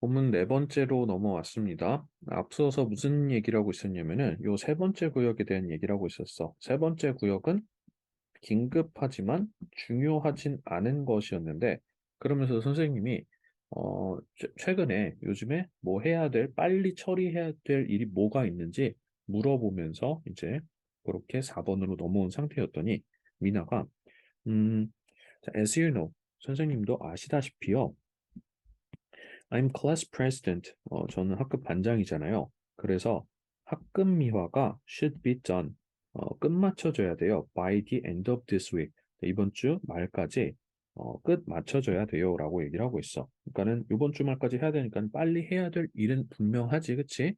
본문 네 번째로 넘어왔습니다. 앞서서 무슨 얘기를 하고 있었냐면은 요 세 번째 구역에 대한 얘기를 하고 있었어. 세 번째 구역은 긴급하지만 중요하진 않은 것이었는데 그러면서 선생님이 어, 최- 최근에 요즘에 뭐 해야 될, 빨리 처리해야 될 일이 뭐가 있는지 물어보면서 이제 그렇게 4번으로 넘어온 상태였더니 미나가 음, 자, as you know, 선생님도 아시다시피요. I'm class president. 어, 저는 학급 반장이잖아요. 그래서 학급 미화가 should be done. 어, 끝 맞춰줘야 돼요. by the end of this week. 이번 주 말까지 어, 끝 맞춰줘야 돼요. 라고 얘기를 하고 있어. 그러니까는 이번 주 말까지 해야 되니까 빨리 해야 될 일은 분명하지. 그치?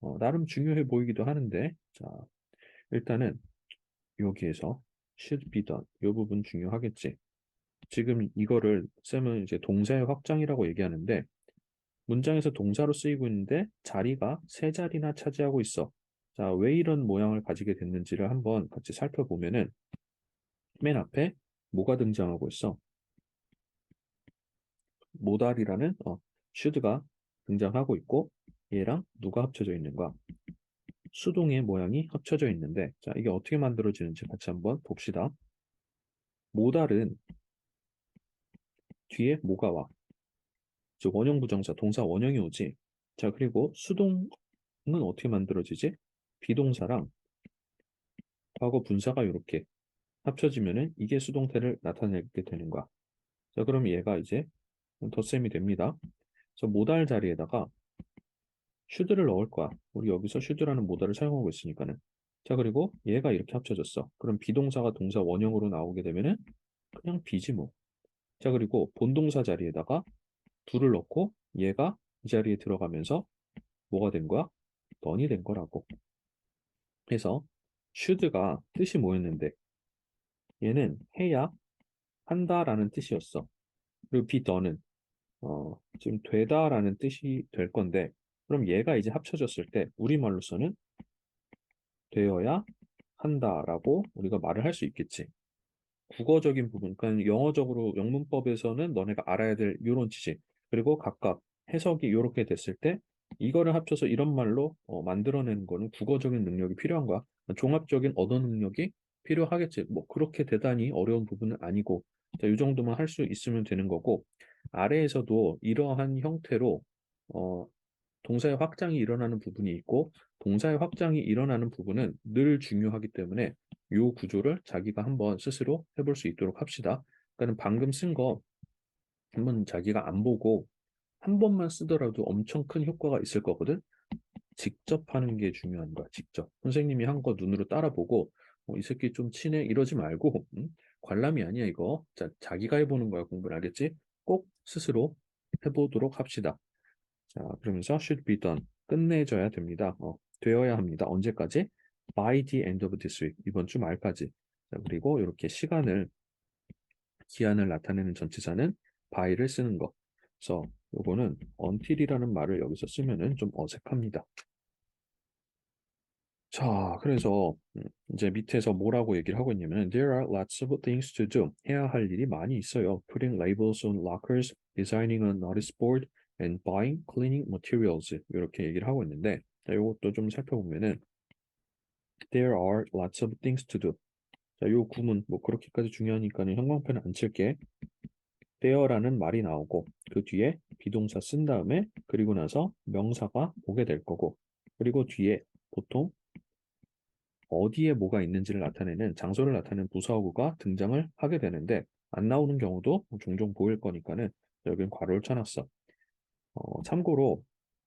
어, 나름 중요해 보이기도 하는데 자, 일단은 여기에서 should be done. 이 부분 중요하겠지. 지금 이거를 쌤은 이제 동사의 확장이라고 얘기하는데 문장에서 동사로 쓰이고 있는데 자리가 세 자리나 차지하고 있어. 자, 왜 이런 모양을 가지게 됐는지를 한번 같이 살펴보면은 맨 앞에 뭐가 등장하고 있어? 모달이라는 어, should가 등장하고 있고 얘랑 누가 합쳐져 있는가? 수동의 모양이 합쳐져 있는데 자, 이게 어떻게 만들어지는지 같이 한번 봅시다. 모달은 뒤에 뭐가 와? 즉 원형 부정사 동사 원형이 오지. 자, 그리고 수동은 어떻게 만들어지지? 비동사랑 과거 분사가 이렇게 합쳐지면은 이게 수동태를 나타내게 되는 거야. 자, 그럼 얘가 이제 덧셈이 됩니다. 그래서 모달 자리에다가 should를 넣을 거야. 우리 여기서 should라는 모달을 사용하고 있으니까는. 자, 그리고 얘가 이렇게 합쳐졌어. 그럼 비동사가 동사 원형으로 나오게 되면은 그냥 비지 뭐. 자, 그리고 본동사 자리에다가 둘을 넣고 얘가 이 자리에 들어가면서 뭐가 된 거야? 던이 된 거라고. 그래서 should가 뜻이 뭐였는데 얘는 해야 한다라는 뜻이었어. 그리고 be done은 어, 지금 되다라는 뜻이 될 건데 그럼 얘가 이제 합쳐졌을 때 우리말로서는 되어야 한다라고 우리가 말을 할 수 있겠지. 국어적인 부분, 그러니까 영어적으로 영문법에서는 너네가 알아야 될 이런 지식, 그리고 각각 해석이 이렇게 됐을 때 이거를 합쳐서 이런 말로 어, 만들어내는 거는 국어적인 능력이 필요한 거야. 종합적인 언어 능력이 필요하겠지. 뭐 그렇게 대단히 어려운 부분은 아니고, 자, 이 정도만 할 수 있으면 되는 거고, 아래에서도 이러한 형태로 어, 동사의 확장이 일어나는 부분이 있고, 동사의 확장이 일어나는 부분은 늘 중요하기 때문에 이 구조를 자기가 한번 스스로 해볼 수 있도록 합시다. 그러니까 방금 쓴 거 한번 자기가 안 보고 한 번만 쓰더라도 엄청 큰 효과가 있을 거거든. 직접 하는 게 중요한 거야. 직접. 선생님이 한 거 눈으로 따라보고 어, 이 새끼 좀 치네 이러지 말고 응? 관람이 아니야 이거. 자, 자기가 해보는 거야 공부를 알겠지? 꼭 스스로 해보도록 합시다. 자, 그러면서 should be done. 끝내줘야 됩니다. 어, 되어야 합니다. 언제까지? by the end of this week. 이번 주 말까지. 자, 그리고 이렇게 시간을, 기한을 나타내는 전치사는 by를 쓰는 거. 그래서 요거는 until이라는 말을 여기서 쓰면은 좀 어색합니다. 자, 그래서 음, 이제 밑에서 뭐라고 얘기를 하고 있냐면 There are lots of things to do. 해야 할 일이 많이 있어요. Putting labels on lockers, designing a notice board, and buying cleaning materials. 이렇게 얘기를 하고 있는데 자, 이것도 좀 살펴보면은 There are lots of things to do. 자, 요 구문 뭐 그렇게까지 중요하니까는 형광펜을 안 칠게. There라는 말이 나오고 그 뒤에 비동사 쓴 다음에 그리고 나서 명사가 오게 될 거고 그리고 뒤에 보통 어디에 뭐가 있는지를 나타내는 장소를 나타내는 부사어구가 등장을 하게 되는데 안 나오는 경우도 종종 보일 거니까는 여기는 괄호를 쳐놨어. 어, 참고로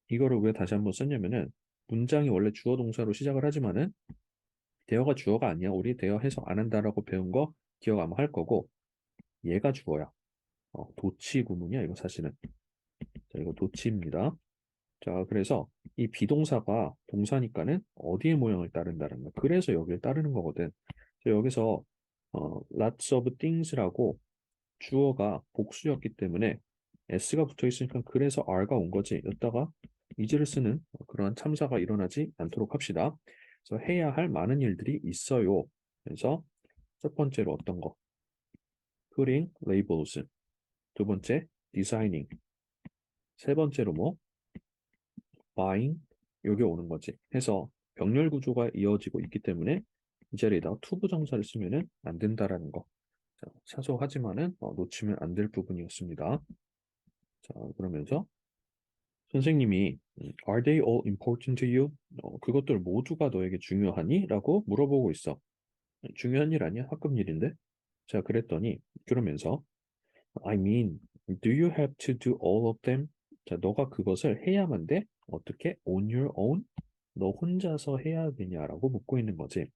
이거를 왜 다시 한번 썼냐면은 문장이 원래 주어 동사로 시작을 하지만은 대어가 주어가 아니야. 우리 대어 해석 안 한다라고 배운 거 기억 아마 할 거고 얘가 주어야. 어, 도치 구문이야 이거 사실은. 자 이거 도치입니다. 자 그래서 이 비동사가 동사니까는 어디의 모양을 따른다는 거야. 그래서 여기를 따르는 거거든. 자, 여기서 어, lots of things라고 주어가 복수였기 때문에 s가 붙어 있으니까 그래서 r가 온 거지. 여기다가 이제를 쓰는 그러한 참사가 일어나지 않도록 합시다. 그래서 해야 할 많은 일들이 있어요. 그래서 첫 번째로 어떤 거? putting labels. 두 번째, designing. 세 번째로 뭐 buying 여기 오는 거지. 해서 병렬 구조가 이어지고 있기 때문에 이 자리에다가 to 부정사를 쓰면은 안 된다라는 거. 자, 사소하지만은 어, 놓치면 안 될 부분이었습니다. 자, 그러면서 선생님이 음, Are they all important to you? 어, 그것들 모두가 너에게 중요하니? 라고 물어보고 있어. 중요한 일 아니야? 학급 일인데? 자, 그랬더니 그러면서 I mean, do you have to do all of them? 자, 너가 그것을 해야만 돼? 어떻게? On your own? 너 혼자서 해야 되냐라고 묻고 있는 거지.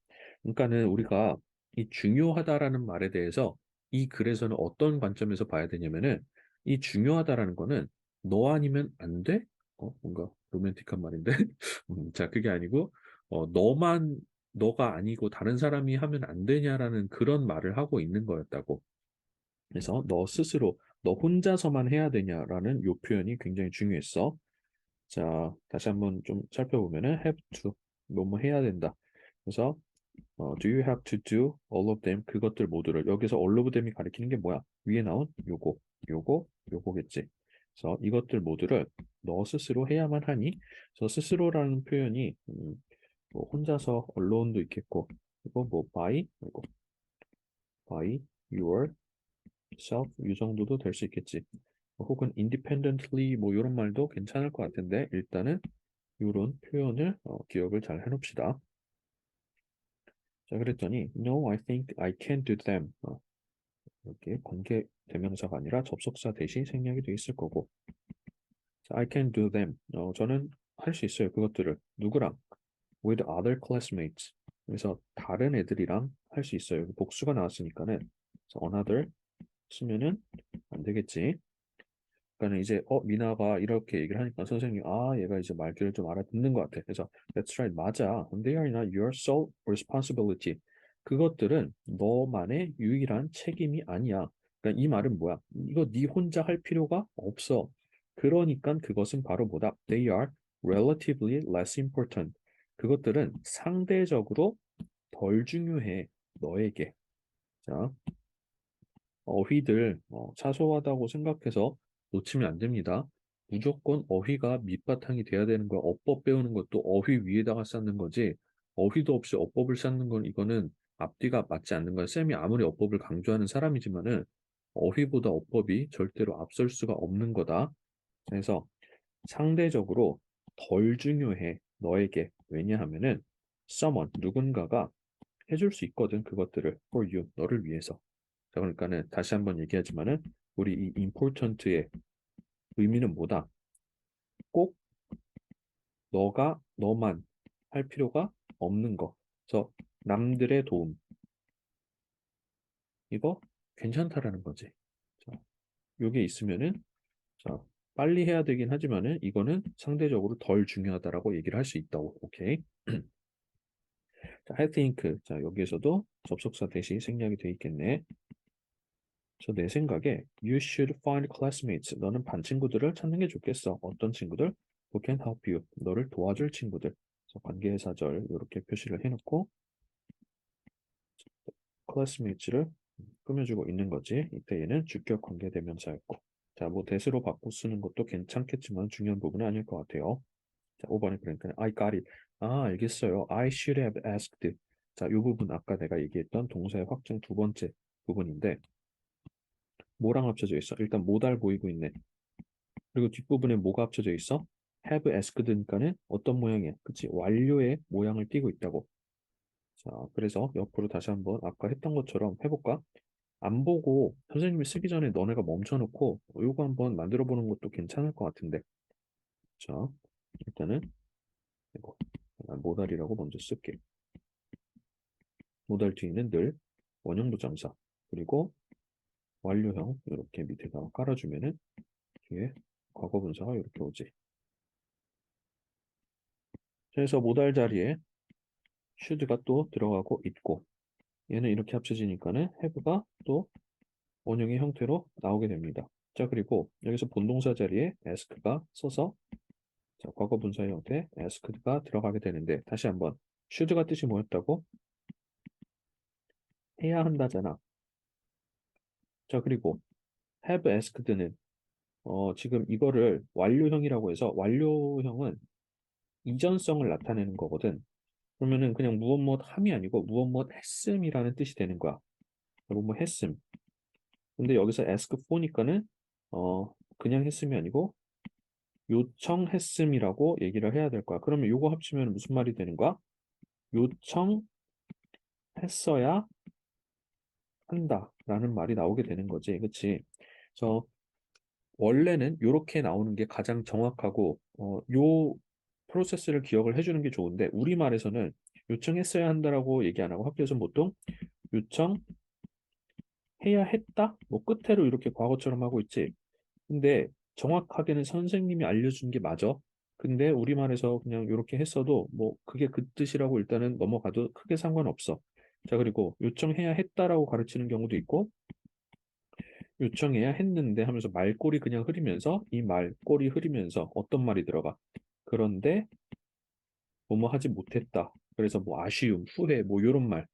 그러니까는 우리가 이 중요하다라는 말에 대해서 이 글에서는 어떤 관점에서 봐야 되냐면은 이 중요하다라는 거는 너 아니면 안 돼? 어, 뭔가 로맨틱한 말인데. 음, 자, 그게 아니고 어, 너만 너가 아니고 다른 사람이 하면 안 되냐라는 그런 말을 하고 있는 거였다고. 그래서 너 스스로 너 혼자서만 해야 되냐라는 요 표현이 굉장히 중요했어. 자, 다시 한번 좀 살펴보면은 have to 뭐뭐 해야 된다. 그래서 어, do you have to do all of them 그것들 모두를 여기서 all of them이 가리키는 게 뭐야? 위에 나온 요거, 요거, 요거겠지. 그래서 이것들 모두를 너 스스로 해야만 하니, 저 스스로라는 표현이 음, 뭐 혼자서 allone도 있겠고, 그리고 뭐 by, 그리고 by yourself 이 정도도 될 수 있겠지. 혹은 independently 뭐 이런 말도 괜찮을 것 같은데 일단은 이런 표현을 어, 기억을 잘 해놓읍시다. 자 그랬더니 No, I think I can do them. 어, 이렇게 관계 대명사가 아니라 접속사 대신 생략이 돼 있을 거고 자, I can do them. 어, 저는 할 수 있어요. 그것들을 누구랑? With other classmates. 그래서 다른 애들이랑 할 수 있어요. 복수가 나왔으니까는 another 쓰면은 안 되겠지. 그러니까 이제 어 미나가 이렇게 얘기를 하니까 선생님이 아 얘가 이제 말귀를 좀 알아듣는 것 같아. 그래서 that's right 맞아. They are not your sole responsibility. 그것들은 너만의 유일한 책임이 아니야. 그러니까 이 말은 뭐야? 이거 네 혼자 할 필요가 없어. 그러니까 그것은 바로 뭐다? They are relatively less important. 그것들은 상대적으로 덜 중요해. 너에게. 자, 어휘들 어, 사소하다고 생각해서 놓치면 안 됩니다. 무조건 어휘가 밑바탕이 돼야 되는 거야. 어법 배우는 것도 어휘 위에다가 쌓는 거지. 어휘도 없이 어법을 쌓는 건 이거는 앞뒤가 맞지 않는 거야. 쌤이 아무리 어법을 강조하는 사람이지만은 어휘보다 어법이 절대로 앞설 수가 없는 거다. 그래서 상대적으로 덜 중요해. 너에게. 왜냐하면은 someone, 누군가가 해줄 수 있거든. 그것들을 for you, 너를 위해서. 자, 그러니까는 다시 한번 얘기하지만은 우리 이 important의 의미는 뭐다? 꼭 너가 너만 할 필요가 없는 거. 그래서 남들의 도움. 이거 괜찮다라는 거지. 자, 요게 있으면은 자, 빨리 해야 되긴 하지만은 이거는 상대적으로 덜 중요하다라고 얘기를 할 수 있다고. 오케이. 자, I think. 자, 여기에서도 접속사 대신 생략이 돼 있겠네. 저 내 생각에 you should find classmates. 너는 반 친구들을 찾는 게 좋겠어. 어떤 친구들? Who can help you. 너를 도와줄 친구들. 관계사절 이렇게 표시를 해놓고 classmates를 꾸며주고 있는 거지. 이때 얘는 주격 관계대명사였고. 자, 뭐 대수로 바꿔 쓰는 것도 괜찮겠지만 중요한 부분은 아닐 것 같아요. 자, 5번에 그러니까 I got it. 아, 알겠어요. I should have asked. 자, 이 부분 아까 내가 얘기했던 동사의 확정 두 번째 부분인데 뭐랑 합쳐져 있어? 일단 모달 보이고 있네. 그리고 뒷부분에 뭐가 합쳐져 있어? have asked니까는 어떤 모양이야? 그치? 완료의 모양을 띠고 있다고. 자, 그래서 옆으로 다시 한번 아까 했던 것처럼 해볼까? 안 보고 선생님이 쓰기 전에 너네가 멈춰놓고 이거 한번 만들어 보는 것도 괜찮을 것 같은데. 자, 일단은 이거 모달이라고 먼저 쓸게. 모달 뒤에는 늘 원형 부정사 그리고 완료형 이렇게 밑에다 깔아주면은 뒤에 과거 분사가 이렇게 오지. 그래서 모달 자리에 should가 또 들어가고 있고 얘는 이렇게 합쳐지니까는 have가 또 원형의 형태로 나오게 됩니다. 자 그리고 여기서 본동사 자리에 ask가 써서 자, 과거 분사의 형태 asked가 들어가게 되는데 다시 한번 should가 뜻이 뭐였다고? 해야 한다잖아. 자 그리고 have asked는 어, 지금 이거를 완료형이라고 해서 완료형은 이전성을 나타내는 거거든. 그러면은 그냥 무엇 무엇 함이 아니고 무엇 무엇 했음이라는 뜻이 되는 거야. 무엇 무엇 했음. 근데 여기서 ask for니까는 어, 그냥 했음이 아니고 요청했음이라고 얘기를 해야 될 거야. 그러면 요거 합치면 무슨 말이 되는 거야? 요청했어야 한다 라는 말이 나오게 되는 거지. 그치? 그래서 원래는 이렇게 나오는 게 가장 정확하고 어, 요 프로세스를 기억을 해주는 게 좋은데 우리말에서는 요청했어야 한다라고 얘기 안 하고 학교에서 보통 요청해야 했다? 뭐 끝에로 이렇게 과거처럼 하고 있지. 근데 정확하게는 선생님이 알려준 게 맞아. 근데 우리말에서 그냥 이렇게 했어도 뭐 그게 그 뜻이라고 일단은 넘어가도 크게 상관없어. 자, 그리고 요청해야 했다라고 가르치는 경우도 있고 요청해야 했는데 하면서 말꼬리 그냥 흐리면서 이 말꼬리 흐리면서 어떤 말이 들어가. 그런데 뭐뭐 하지 못했다. 그래서 뭐 아쉬움, 후회, 뭐 이런 말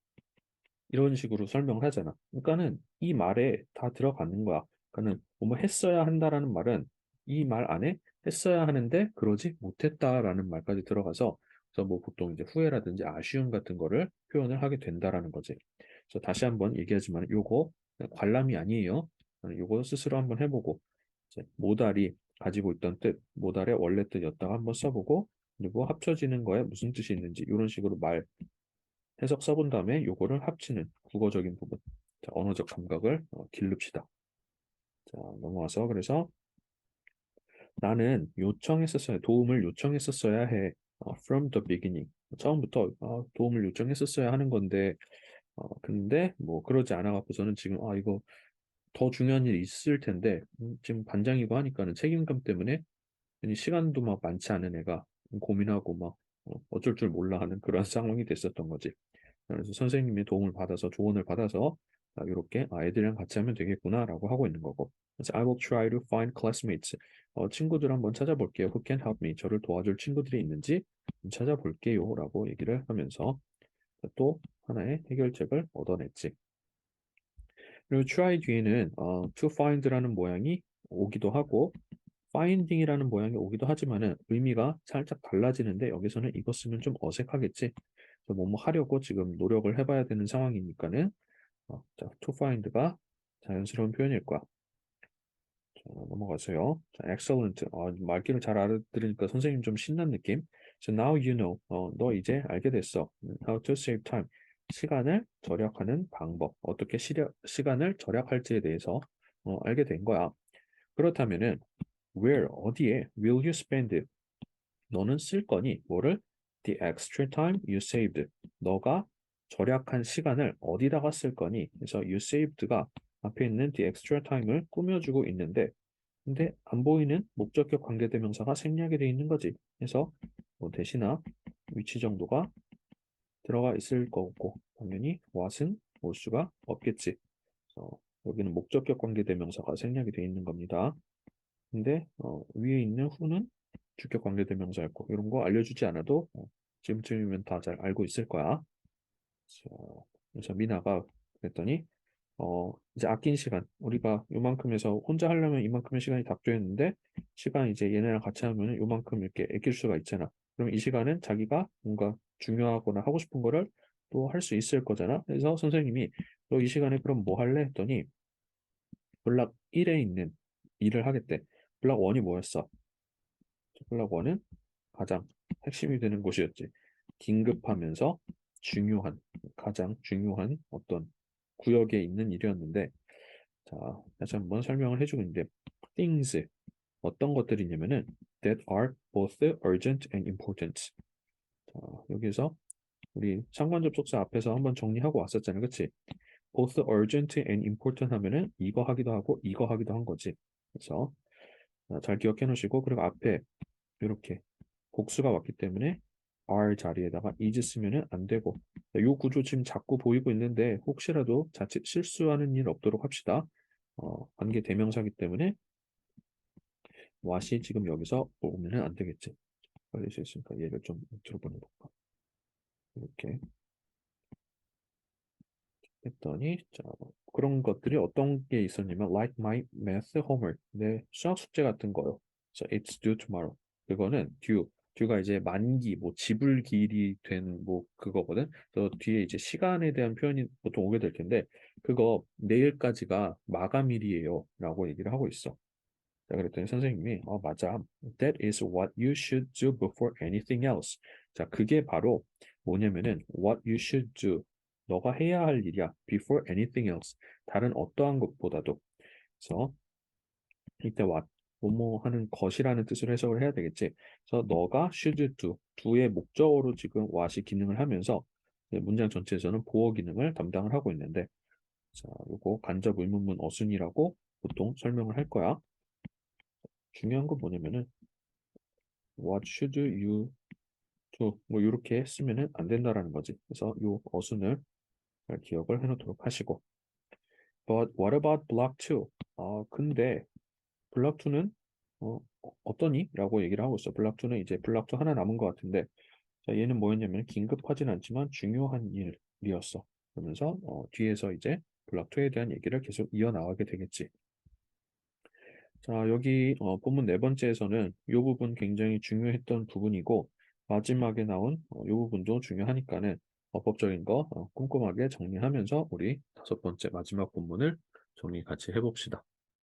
이런 식으로 설명을 하잖아. 그러니까는 이 말에 다 들어가는 거야. 그러니까는 뭐뭐 했어야 한다라는 말은 이 말 안에 했어야 하는데 그러지 못했다라는 말까지 들어가서 그래서 뭐 보통 이제 후회라든지 아쉬움 같은 거를 표현을 하게 된다라는 거지. 그래서 다시 한번 얘기하지만 요거 관람이 아니에요. 요거 스스로 한번 해보고 이제 모달이 가지고 있던 뜻, 모달의 원래 뜻이었다가 한번 써보고 그리고 합쳐지는 거에 무슨 뜻이 있는지 이런 식으로 말 해석 써본 다음에 요거를 합치는 국어적인 부분, 자, 언어적 감각을 어, 기릅시다. 자, 넘어와서 그래서 나는 요청했었어야 도움을 요청했었어야 해. 어, from the beginning. 처음부터 어, 도움을 요청했었어야 하는 건데 어, 근데 뭐 그러지 않아 갖고서는 지금 아 이거 더 중요한 일이 있을 텐데 음, 지금 반장이고 하니까는 책임감 때문에 시간도 막 많지 않은 애가 고민하고 막 어, 어쩔 줄 몰라 하는 그런 상황이 됐었던 거지. 그래서 선생님의 도움을 받아서 조언을 받아서 이렇게 아, 애들이랑 같이 하면 되겠구나라고 하고 있는 거고. 그래서 I will try to find classmates. 어, 친구들 한번 찾아볼게요. Who can help me? 저를 도와줄 친구들이 있는지 찾아볼게요 라고 얘기를 하면서 또 하나의 해결책을 얻어냈지. 그리고 try 뒤에는 어, to find라는 모양이 오기도 하고 finding이라는 모양이 오기도 하지만은 의미가 살짝 달라지는데 여기서는 이거 쓰면 좀 어색하겠지. 뭐뭐 하려고 지금 노력을 해봐야 되는 상황이니까는 어, 자, to find가 자연스러운 표현일 거야. 자, 넘어가세요. 자, excellent. 어, 말귀를 잘 알아들으니까 선생님 좀 신난 느낌. So now you know. 어, 너 이제 알게 됐어. How to save time. 시간을 절약하는 방법. 어떻게 시려, 시간을 절약할지에 대해서 어, 알게 된 거야. 그렇다면은 where 어디에 will you spend? 너는 쓸 거니 뭐를 the extra time you saved. 너가 절약한 시간을 어디다가 쓸 거니? 그래서 you saved가 앞에 있는 the extra time을 꾸며주고 있는데 근데 안 보이는 목적격 관계대명사가 생략이 되어 있는 거지. 그래서 뭐 대신나 위치 정도가 들어가 있을 거고 당연히 what은 올 수가 없겠지. 그래서 여기는 목적격 관계대명사가 생략이 되어 있는 겁니다. 근데 어, 위에 있는 who는 주격 관계대명사였고 이런 거 알려주지 않아도 어, 지금쯤이면 다 잘 알고 있을 거야. 그래서 미나가 그랬더니 어 이제 아낀 시간 우리가 요만큼에서 혼자 하려면 이만큼의 시간이 답조했는데 시간 이제 얘네랑 같이 하면 요만큼 이렇게 아낄 수가 있잖아. 그럼 이 시간은 자기가 뭔가 중요하거나 하고 싶은 거를 또 할 수 있을 거잖아. 그래서 선생님이 너 이 시간에 그럼 뭐 할래? 했더니 블락 1에 있는 일을 하겠대. 블락 1이 뭐였어? 블락 1은 가장 핵심이 되는 곳이었지. 긴급하면서 중요한, 가장 중요한 어떤 구역에 있는 일이었는데, 자, 다시 한번 설명을 해주고 있는데, things, 어떤 것들이냐면은, that are both urgent and important. 자, 여기서 우리 상관 접속사 앞에서 한번 정리하고 왔었잖아요. 그치? both urgent and important 하면은 이거 하기도 하고 이거 하기도 한 거지. 그래서 잘 기억해 놓으시고 그리고 앞에 이렇게 복수가 왔기 때문에 R 자리에다가 is 쓰면은 안 되고 이 구조 지금 자꾸 보이고 있는데 혹시라도 자칫 실수하는 일 없도록 합시다. 어, 관계 대명사기 때문에 what이 지금 여기서 오면은 안 되겠지. 걸릴 수 있으니까 얘를 좀 밑으로 보내볼까. 이렇게 했더니 자, 그런 것들이 어떤 게 있었냐면 like my math homework 내 수학 숙제 같은 거요. So it's due tomorrow. 그거는 due 듀가 이제 만기, 뭐 지불기일이 된 뭐 그거거든. 또 뒤에 이제 시간에 대한 표현이 보통 오게 될 텐데 그거 내일까지가 마감일이에요라고 얘기를 하고 있어. 자, 그랬더니 선생님이 어 맞아. That is what you should do before anything else. 자, 그게 바로 뭐냐면은 what you should do. 너가 해야 할 일이야. Before anything else. 다른 어떠한 것보다도. 그래서 이때 what 뭐뭐 하는 것이라는 뜻으로 해석을 해야 되겠지. 그래서 너가 should do, do의 목적어로 지금 what이 기능을 하면서 문장 전체에서는 보어 기능을 담당을 하고 있는데 자, 요거 간접 의문문 어순이라고 보통 설명을 할 거야. 중요한 건 뭐냐면은 what should you do 뭐 이렇게 쓰면은 안 된다라는 거지. 그래서 요 어순을 잘 기억을 해놓도록 하시고. But what about block 2? 아 근데 블락 2는 어, 어떠니? 라고 얘기를 하고 있어. 블락 2는 이제 블락 2 하나 남은 것 같은데 자, 얘는 뭐였냐면 긴급하진 않지만 중요한 일이었어. 그러면서 어, 뒤에서 이제 블락 2에 대한 얘기를 계속 이어나가게 되겠지. 자, 여기 어, 본문 네 번째에서는 이 부분 굉장히 중요했던 부분이고 마지막에 나온 어, 이 부분도 중요하니까는 어법적인 거 어, 꼼꼼하게 정리하면서 우리 다섯 번째 마지막 본문을 정리 같이 해봅시다.